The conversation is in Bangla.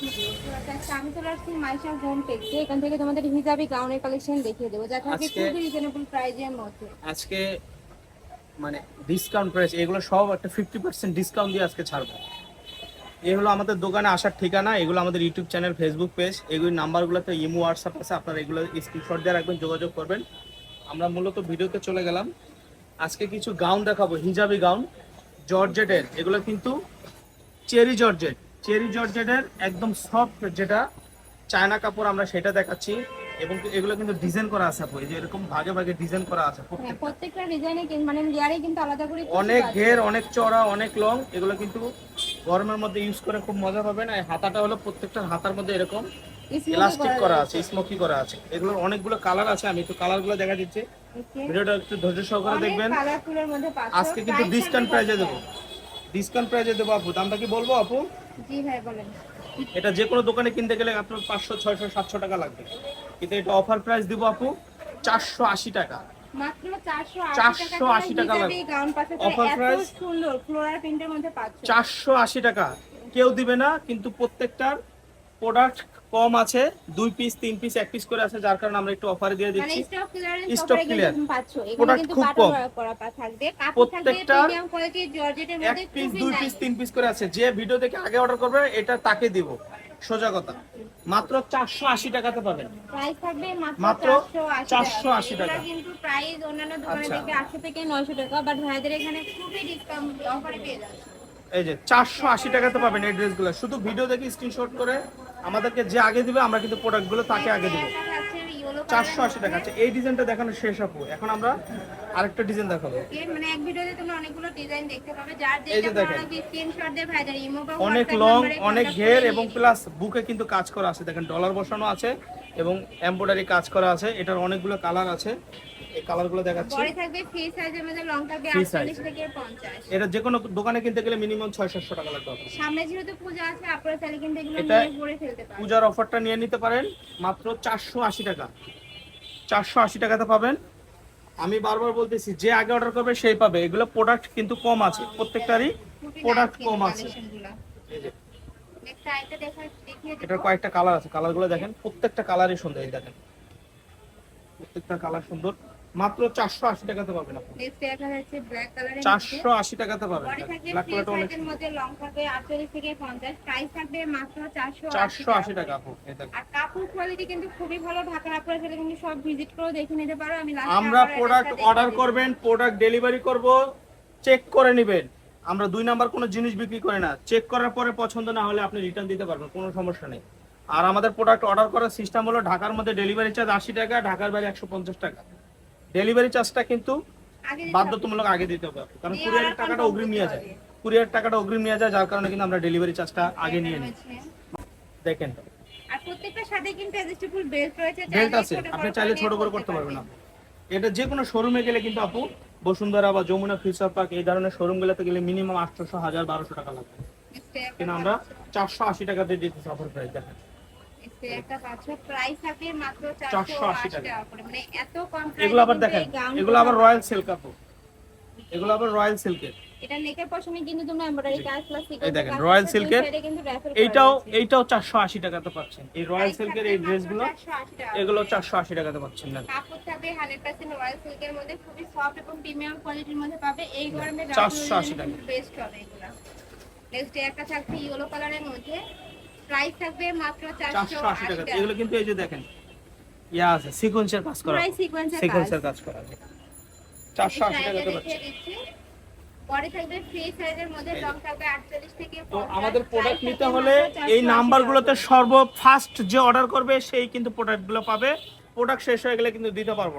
আমি চলে আসছি মাইশা হোম পেজে এখান থেকে তোমাদের হিজাবি গাউনের কালেকশন দেখিয়ে দেবো যা আজকে- খুবই রিজনেবল প্রাইজের মধ্যে। আজকে মানে ডিসকাউন্ট প্রাইস এগুলো সব একটা ফিফটি পার্সেন্ট ডিসকাউন্ট দিয়ে আজকে ছাড়বো। এই হলো আমাদের দোকানে আসার ঠিকানা এগুলো আমাদের ইউটিউব চ্যানেল ফেসবুক পেজ এগুলি নাম্বারগুলোতে ইমো হোয়াটসঅ্যাপ আছে আপনারা এগুলো স্ক্রিনশট দিয়ে রাখবেন যোগাযোগ করবেন। আমরা মূলত ভিডিওতে চলে গেলাম। আজকে কিছু গাউন দেখাবো হিজাবি গাউন জর্জেটের এগুলো কিন্তু চেরি জর্জেট। চেরি জর্জেটের একদম সফট যেটা চায়না কাপড় আমরা সেটা দেখাচ্ছি। এবং এগুলো কিন্তু ডিজাইন করা আছে আপু এই যে এরকম ভাগে ভাগে ডিজাইন করা আছে হ্যাঁ প্রত্যেকটা। ডিজাইনে মানে লেয়ারে কিন্তু আলাদা করে অনেক ঘের অনেক চড়া অনেক লং এগুলো কিন্তু গরমের মধ্যে ইউজ করে খুব মজা পাবেন। আর হাতাটা হলো প্রত্যেকটা হাতার মধ্যে এরকম ইলাস্টিক করা আছে স্মোকি করা আছে। এগুলোর অনেকগুলো কালার আছে আমি একটু কালারগুলো দেখা দিচ্ছি. ভিডিওটা একটু ধৈর্য সহকারে দেখবেন। আজকে কিন্তু ডিসকাউন্ট প্রাইজে দেবো। ডিসকাউন্ট প্রাইজে দেবো আপু। দামটা কি বলব আপু? জি ভাই বলেন। এটা যে কোনো দোকানে কিনতে গেলে আপনার পাঁচশো ছয়শো সাতশো টাকা লাগবে। কিন্তু এটা অফার প্রাইস দিব আপু চারশো আশি টাকা। চারশো 480 480 টাকা। অফার পাচ্ছ চারশো আশি টাকা। কেউ দিবে না কিন্তু প্রত্যেকটার প্রোডাক্ট কম আছে দুই পিস তিন পিস এক পিস করে আছে যার কারণে আমরা একটু অফারে দিয়ে মানে দিচ্ছি। স্টক Product কিন্তু খুব কম। করা পা থাকবে। কাপড় থাকবে প্রত্যেকটার প্রিমিয়াম কোয়ালিটির জর্জেটের এক পিস দুই পিস তিন পিস করে আছে। যে ভিডিও দেখে আগে অর্ডার করবে এটা তাকে দিব। সোজা কথা। মাত্র চারশো আশি টাকাতে পাবেন। মাত্র 480 480 টাকা। টাকা। কিন্তু প্রাইস অন্যান্য দোকানে আচ্ছা। দেখবে 800 থেকে 900 টাকা বাট ভাইদের এখানে খুবই ডিসকাউন্ট অফারে পেয়ে যাচ্ছে। এই যে চারশো আশি টাকাতে পাবেন এই ড্রেসগুলো শুধু ভিডিও দেখে স্ক্রিনশট করে আমাদেরকে যে আগে দিবে আমরা কিন্তু প্রোডাক্টগুলো তাকে আগে দিব। চারশো আশি টাকা আচ্ছা এই ডিজাইনটা দেখানো শেষ আপু। এখন আমরা আরেকটা ডিজাইন দেখাবো। মানে এক ভিডিওতে তোমরা অনেকগুলো ডিজাইন দেখতে পাবে। যার যেটা ভালো লাগবে স্ক্রিনশট দিয়ে ভাইদের ইমো বা অনেক লং অনেক ঘের এবং প্লাস বুকে কিন্তু কাজ করা আছে। দেখেন ডলার বসানো আছে এবং এমব্রয়ডারি কাজ করা আছে। এটার অনেকগুলো কালার আছে। এই কালারগুলো দেখাচ্ছি। পরে থাকবে ফ্রি সাইজের মধ্যে লং থাকবে 48 থেকে 50 এটা যে কোনো দোকানে কিনতে গেলে মিনিমাম ছয় সাতশো টাকা লাগবে সামনে যেহেতু পূজা আছে আপনারা চাইলে কিন্তু এগুলো নিয়ে পরে ফেলতে পারেন। পূজার অফারটা নিয়ে নিতে পারেন মাত্র চারশো আশি টাকা। চারশো আশি টাকাতে পাবেন। আমি বারবার বলতেছি যে আগে অর্ডার করবে সেই পাবে। এগুলো প্রোডাক্ট কিন্তু কম আছে প্রত্যেকটারই প্রোডাক্ট কম আছে। এটার কয়েকটা কালার আছে। কালারগুলো দেখেন প্রত্যেকটা কালারই সুন্দর দেখেন। প্রত্যেকটা কালার সুন্দর। মাত্র চারশো আশি টাকাতে পাবেন আপনি। দেখা যাচ্ছে টাকাতে পাবেন ব্ল্যাক কালারটা অনেক মধ্যে long থাকবে 48 থেকে 50 প্রাইস থাকবে মাত্র 480 চারশো আশি টাকা আপু আর কাপড় কোয়ালিটি কিন্তু খুবই ভালো ঢাকার আপনারা কিন্তু সব ভিজিট করে দেখে নিতে পারো। আমি আমরা প্রোডাক্ট অর্ডার করবেন প্রোডাক্ট ডেলিভারি করব চেক করে নেবেন। আমরা দুই নাম্বার কোনো জিনিস বিক্রি করি না। চেক করার পরে পছন্দ না হলে আপনি রিটার্ন দিতে পারবেন কোনো সমস্যা নেই। আর আমাদের প্রোডাক্ট অর্ডার করার সিস্টেম হলো ঢাকার মধ্যে ডেলিভারি চার্জ আশি টাকা ঢাকার বাইরে একশো পঞ্চাশ টাকা। ডেলিভারি চার্জটা কিন্তু দিতে বাধ্যতামূলক আগে দিতে হবে কারণ কুরিয়ারের টাকাটা অগ্রিম নিয়ে যায়। কুরিয়ার টাকাটা অগ্রিম নিয়ে যায় যার কারণে কিন্তু আমরা ডেলিভারি চার্জটা আগে নিয়ে নিই। দেখেন। আর প্রত্যেকটার সাথে কিন্তু অ্যাডজাস্টেবল বেল্ট রয়েছে বেল্ট আছে। আপনি চাইলে ছোট করে করতে পারবেন আপনি। এটা যে কোনো শোরুমে গেলে কিন্তু আপু বসুন্ধরা বা যমুনা ফিউচার পার্ক এই ধরনের শোরুমগুলোতে গেলে মিনিমাম আটশোশো হাজার বারোশো টাকা লাগবে। কিন্তু আমরা চারশো আশি টাকা দিয়ে দিতেছি অফার প্রাইস দেখেন। একটা পাচ্ছ প্রাইস থাকবে মাত্র 480 480 টাকা। করে। মানে এত কম এগুলো আবার দেখেন এগুলো আবার রয়্যাল সিল্ক আপু এগুলো আবার রয়্যাল সিল্কের এটা নেকের পশমে কিন্তু তোমরা এমব্রয়ডারি কাজ প্লাস এই দেখেন, royal silk এর কিন্তু raffle করা এইটাও এইটাও চারশো আশি টাকাতে পাচ্ছেন। এই রয়্যাল সিল্কের এই ড্রেসগুলো 480 টাকা। এগুলো চারশো আশি টাকাতে পাচ্ছেন না কাপড় থাকবে 100% রয়্যাল সিল্কের মধ্যে খুবই সফট এবং প্রিমিয়াম কোয়ালিটির মধ্যে পাবে। এই গরমে 480 টাকা। বেস্ট হবে এগুলো। নেক্সট একটা থাকছে ইয়েলো কালারের মধ্যে। প্রাইস থাকবে মাত্র চারশো আশি 480 টাকা। টাকা এগুলো কিন্তু এই যে দেখেন ইয়া আছে সিকোয়েন্সের কাজ করা। পুরাই সিকোয়েন্সের কাজ। কাজ করা আছে। চারশো আশি টাকাতে পাচ্ছেন পরে থাকবে ফ্রি সাইজের মধ্যে লং থাকবে 48 থেকে তো 50 আমাদের প্রোডাক্ট নিতে হলে এই নাম্বারগুলোতে সর্ব ফার্স্ট যে অর্ডার করবে সেই কিন্তু প্রোডাক্টগুলো পাবে। প্রোডাক্ট শেষ হয়ে গেলে কিন্তু দিতে পারব না।